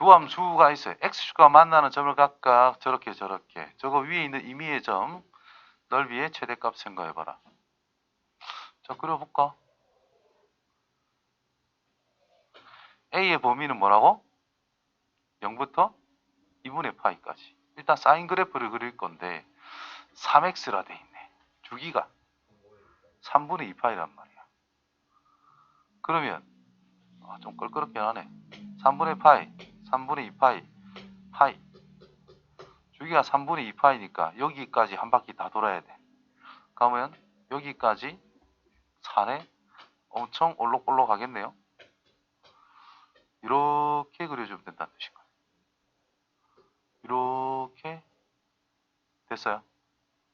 두 함 수가 있어요. x축과 만나는 점을 각각 저렇게 저렇게 저거 위에 있는 임의의 점 넓이의 최대값 생각해봐라. 자 그려볼까? a의 범위는 뭐라고? 0부터 2분의 파이까지. 일단 사인 그래프를 그릴 건데 3x라 돼 있네. 주기가 3분의 2파이란 말이야. 그러면 아, 좀 껄끄럽긴 하네. 3분의 파이, 3분의 2파이, 파이. 주기가 3분의 2파이니까 여기까지 한 바퀴 다 돌아야 돼. 그러면 여기까지 4네 엄청 올록볼록 하겠네요. 이렇게 그려주면 된다는 뜻인가요? 이렇게 됐어요.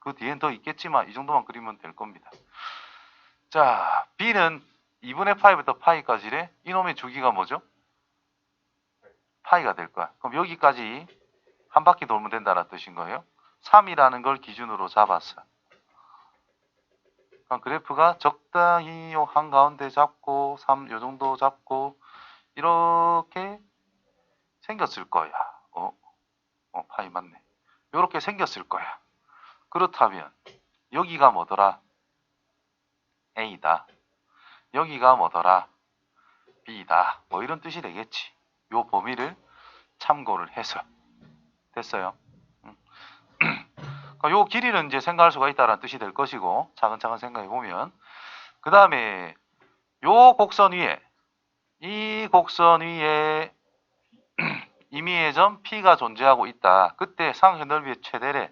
그 뒤엔 더 있겠지만 이 정도만 그리면 될 겁니다. 자, B는 2분의 파이부터 파이까지래. 이놈의 주기가 뭐죠? 파이가 될 거야. 그럼 여기까지 한 바퀴 돌면 된다는 뜻인 거예요. 3이라는 걸 기준으로 잡았어. 그럼 그래프가 적당히 요 한가운데 잡고 3 요 정도 잡고 이렇게 생겼을 거야. 어, 어 파이 맞네. 이렇게 생겼을 거야. 그렇다면 여기가 뭐더라? A다. 여기가 뭐더라? B다. 뭐 이런 뜻이 되겠지. 요 범위를 참고를 해서 됐어요. 음. 그러니까 요 길이는 이제 생각할 수가 있다는 뜻이 될 것이고 차근차근 생각해 보면 그 다음에 요 곡선 위에 이 곡선 위에 임의의 점 P가 존재하고 있다. 그때 상현 넓이의 최대래.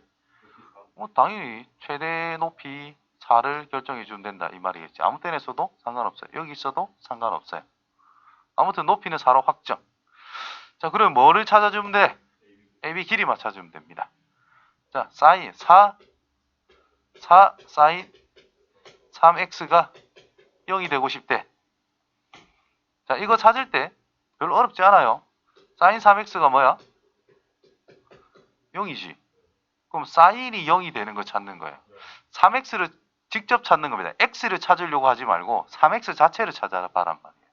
뭐 당연히 최대 높이 4를 결정해 주면 된다 이 말이겠지. 아무 때나 써도 상관없어요. 여기 있어도 상관없어요. 아무튼 높이는 4로 확정. 자, 그럼 뭐를 찾아주면 돼? AB 길이만 찾으면 됩니다. 자, 사인 4 4 사인 3x가 0이 되고 싶대. 자, 이거 찾을 때 별로 어렵지 않아요. 사인 3x가 뭐야? 0이지. 그럼 사인이 0이 되는 거 찾는 거예요. 3x를 직접 찾는 겁니다. x를 찾으려고 하지 말고 3x 자체를 찾아봐란 말이에요.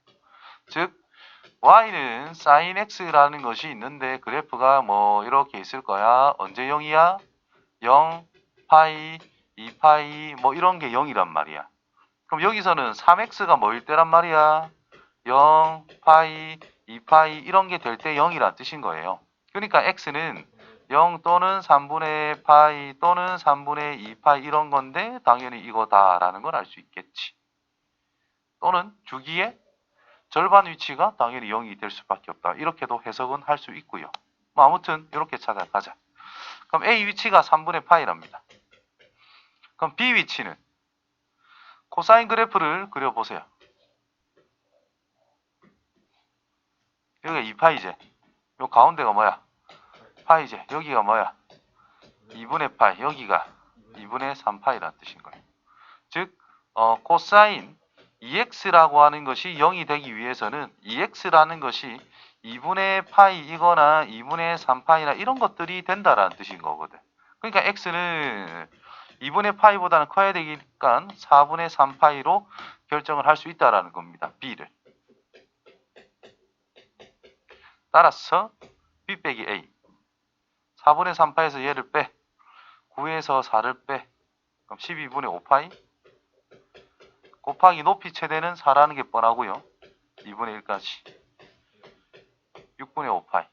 즉 y는 sin x라는 것이 있는데 그래프가 뭐 이렇게 있을 거야. 언제 0이야? 0, 파이, 2파이 뭐 이런 게 0이란 말이야. 그럼 여기서는 3x가 뭐일 때란 말이야? 0, 파이, 2파이 이런 게 될 때 0이란 뜻인 거예요. 그러니까 x는 0 또는 3분의 파이 또는 3분의 2파이 이런 건데 당연히 이거다라는 걸 알 수 있겠지. 또는 주기의 절반 위치가 당연히 0이 될 수밖에 없다. 이렇게도 해석은 할 수 있고요. 뭐 아무튼 이렇게 찾아가자. 그럼 A 위치가 3분의 파이랍니다. 그럼 B 위치는 코사인 그래프를 그려보세요. 여기가 2파이제. 요 가운데가 뭐야? 파이제. 여기가 뭐야? 2분의 파이. 여기가 2분의 3파이라는 뜻인 거예요. 즉, 어, 코사인 2x라고 하는 것이 0이 되기 위해서는 2x라는 것이 2분의 파이이거나 2분의 3파이나 이런 것들이 된다라는 뜻인 거거든. 그러니까 x는 2분의 파이보다는 커야 되니까 4분의 3파이로 결정을 할 수 있다라는 겁니다. b를. 따라서 b 빼기 a 4분의 3파에서 얘를 빼 9에서 4를 빼 그럼 12분의 5파이 곱하기 높이 최대는 4라는 게 뻔하고요? 2분의 1까지. 6분의 5파이